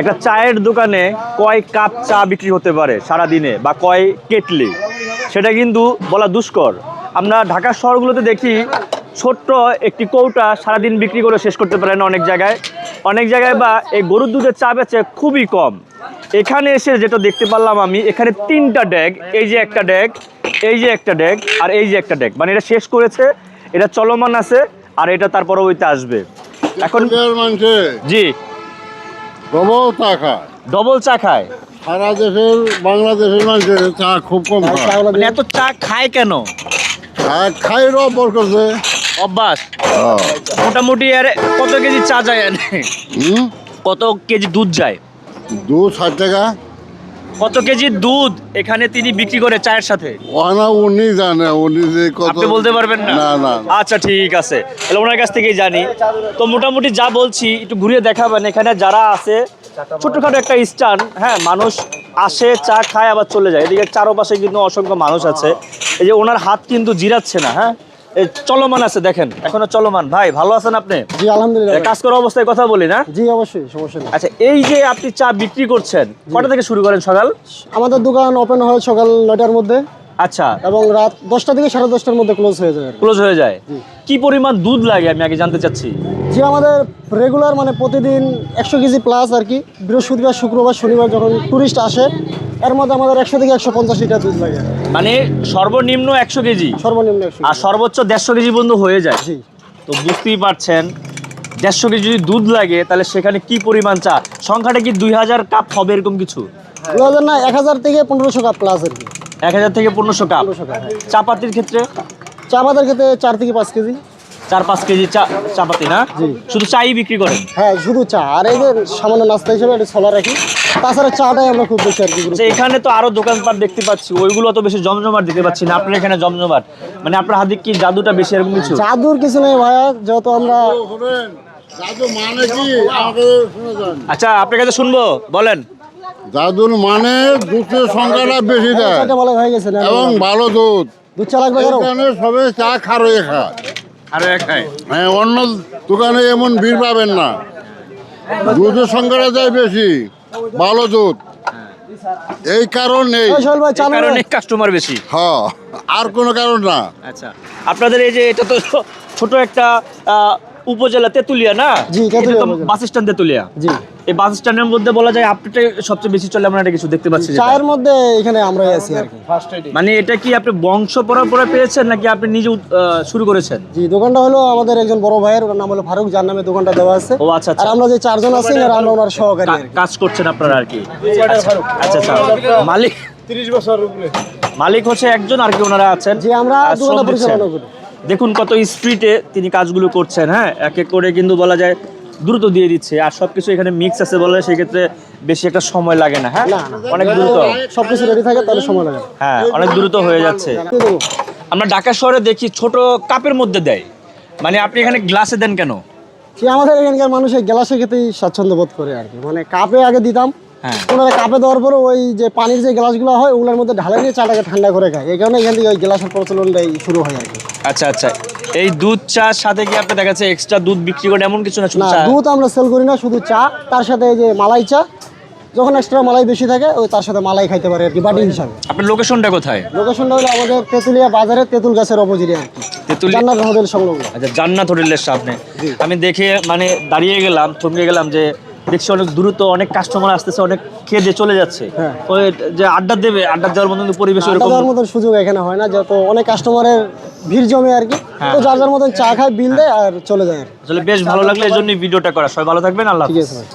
একটা চায়ের দোকানে কয় কাপ চা বিক্রি হতে পারে সারা দিনে বা কয় কেটলি? সেটা কিন্তু বলা দুষ্কর। আমরা ঢাকার শহরগুলোতে দেখি ছোট্ট একটি কৌটা সারাদিন বিক্রি করে শেষ করতে পারে না অনেক জায়গায়। অনেক জায়গায় বা এই গরুর দুধের চা বেচে খুবই কম। এখানে এসে যেটা দেখতে পারলাম আমি এখানে তিনটা ড্যাগ এই যে একটা ড্যাগ এই যে একটা ড্যাগ আর এই যে একটা ড্যাগ মানে এটা শেষ করেছে এটা চলমান আছে আর এটা তার পরবর্তীতে আসবে। এখন এখন জি। প্রবল চা খায়। ডবল চা খায়? সারা দেশের বাংলাদেশের মানুষের চা খুব কম খায়। মানে এত চা খায় কেন? আর খাই অভ্যাস করছে অভ্যাস। মোটামুটি আর কত কেজি চা যায়? কত কেজি দুধ যায়? দু ষাট টাকা। কত কেজি দুধ এখানে তিনি বিক্রি করে চায়ের সাথে? ওনা উনি জানে উনি যে কত আপনি বলতে পারবেন না? না না আচ্ছা ঠিক আছে। তাহলে ওনার কাছ থেকেই জানি। তো মোটামুটি যা বলছি একটু ঘুরিয়ে দেখাবেন। এখানে যারা আছে ছোটখাটো একটা স্টান হ্যাঁ মানুষ আসে চা খায় আবার চলে যায়। এদিকে চারপাশে কিন্তু অসংখ্য মানুষ আছে। এই যে ওনার হাত কিন্তু জিরাচ্ছে না হ্যাঁ? চলমান আছে দেখেন এখনও চলমান। ভাই ভালো আছেন আপনি? জি আলহামদুলিল্লাহ কাজ করার অবস্থায় কথা বলি না? জি অবশ্যই সমস্যা নেই। আচ্ছা এই যে আপনি চা বিক্রি করছেন কটা থেকে শুরু করেন সকাল? আমাদের দোকান ওপেন হয় সকাল নয়টার মধ্যে। আচ্ছা। এবং রাত দশটা থেকে সাড়ে দশটার মধ্যে ক্লোজ হয়ে যায়। ক্লোজ হয়ে যায়। কি পরিমাণ দুধ লাগে আমি আগে জানতে চাচ্ছি? জি আমাদের রেগুলার মানে প্রতিদিন একশো কেজি প্লাস আর কি। বৃহস্পতিবার শুক্রবার শনিবার যখন টুরিস্ট আসে এর মধ্যে আমাদের একশো থেকে একশো পঞ্চাশ লিটার দুধ লাগে। মানে সর্বনিম্ন একশো কেজি? সর্বনিম্ন একশো আর সর্বোচ্চ দেড়শো কেজি পর্যন্ত হয়ে যায়? জি। তো বুঝতেই পারছেন দেড়শো কেজি যদি দুধ লাগে তাহলে সেখানে কি পরিমাণ চা? সংখ্যাটা কি দুই হাজার কাপ হবে এরকম কিছু? দু হাজার না এক হাজার থেকে পনেরোশো কাপ প্লাস আর কি এক হাজার থেকে পনেরোশো কাপ। চাপাতির ক্ষেত্রে? চা পাতার ক্ষেত্রে চার থেকে পাঁচ কেজি। চার পাঁচ কেজি চা চাপাতি না? শুধু চাই বিক্রি করেন? হ্যাঁ শুধু চা। আর এই যে সামান্য নাস্তা হিসেবে এটা ছলা রাখি। তাছাড়া চাটাই আমরা খুব বেশি আর কি আচ্ছা এখানে তো আরও দোকানপাট দেখতে পাচ্ছি। ওইগুলো তো বেশি জমজমাট দিতে পাচ্ছি না। আপনার এখানে জমজমাট। মানে আপনার হাতে কি জাদুটা বেশি এরকম কিছু? জাদুর কিছু নেই ভাইয়া যেহেতু আমরা মানে আচ্ছা আপনার কাছে শুনব বলেন। জাদুর মানে দুধের সংখ্যাটা বেশি দেয়। হয়ে এবং ভালো দুধ। দুধ চা লাগবে সবে চা খারয়ে খায়। আরও হ্যাঁ অন্য দোকানে এমন ভিড় পাবেন না। দুধের সংখ্যাটা যায় বেশি ভালো দুধ। এই চালু কারণে কাস্টমার বেশি। হ্যাঁ আর কোনো কারণ না। আচ্ছা আপনাদের এই যে এটা তো ছোট একটা উপজেলা তেতুলিয়া না? জি। Bus stand Tetulia. জি। এই বাস স্ট্যান্ডের মধ্যে বলা যায় আপডেটে সবচেয়ে বেশি চলে আমরা এটা কিছু দেখতে পাচ্ছি চায়ের মধ্যে এখানে আমরাই আছি আর কি। মানে এটা কি আপনি বংশ পরম্পরা পেয়েছেন নাকি আপনি নিজে আহ, শুরু করেছেন? জি দোকানটা হলো আমাদের একজন বড় ভাইয়ের ওর নাম হলো ফারুক যার নামে দোকানটা দেওয়া আছে। ও আচ্ছা আর আচ্ছা আমরা যে চারজন আছি আর আমরা ওনার সহকারী আর কাজ করছেন আপনারা আর কি। আচ্ছা আচ্ছা। মালিক তিরিশ বছর উপরে। মালিক হচ্ছে একজন আর কি ওনারা আছেন। জি আমরা দোকানটা পরিচালনা করি। দেখুন কত স্পিডে তিনি কাজগুলো করছেন হ্যাঁ? এক এক করে কিন্তু বলা যায় দ্রুত দিয়ে দিচ্ছে আর সবকিছু এখানে মিক্স আছে বলে সেক্ষেত্রে বেশি একটা সময় লাগে না হ্যাঁ। অনেক দ্রুত। সবকিছু রেডি থাকে তাহলে সময় লাগে। হ্যাঁ অনেক দ্রুত হয়ে যাচ্ছে। আমরা ঢাকা শহরে দেখি ছোট কাপের মধ্যে দেয়। মানে আপনি এখানে গ্লাসে দেন কেন? আমাদের এখানকার মানুষ এই গ্লাসে খেতেই স্বাচ্ছন্দ্য বোধ করে আর কি। মানে কাপে আগে দিতাম হ্যাঁ। ওনারা কাপে দেওয়ার পরে ওই যে পানির যে গ্লাসগুলো হয় ওগুলোর মধ্যে ঢালে নিয়ে চাটাকে ঠান্ডা করে খায়। এই কারণে এখান থেকে ওই গ্লাসের প্রচলনটাই শুরু হয় আর কি। আচ্ছা আচ্ছা। এই দুধ চা সাথে কি আপনি দেখা যাচ্ছে এক্সট্রা দুধ বিক্রি করেন এমন কিছু না শুধু চা? দুধ আমরা সেল করি না শুধু চা তার সাথে এই যে মালাই চা। যখন এক্সট্রা মালাই বেশি থাকে ওই তার সাথে মালাই খাইতে পারে আর কি বাটি হিসাবে। আপনার লোকেশনটা কোথায়? লোকেশনটা হলো আমাদের তেঁতুলিয়া বাজারে তেঁতুল গাছের অপোজিটে আর কি। জান্নাত হোটেল সংলগ্ন। আচ্ছা জান্নাত হোটেলের সামনে। আমি দেখে মানে দাঁড়িয়ে গেলাম থমকে গেলাম যে দেখছি অনেক দ্রুত অনেক কাস্টমার আসতেছে অনেক খেয়ে দিয়ে চলে যাচ্ছে। হ্যাঁ। ওই যে আড্ডা দেবে আড্ডা দেওয়ার মতন পরিবেশ ওরকম দেওয়ার মতন সুযোগ এখানে হয় না যত অনেক কাস্টমারের ভিড় জমে আর কি হ্যাঁ। তো যার যার মতন চা খায় বিল দেয় আর চলে যায় আসলে বেশ ভালো লাগল এই জন্য ভিডিওটা করা সবাই ভালো থাকবেন আল্লাহ ঠিক হাফেজ। আছে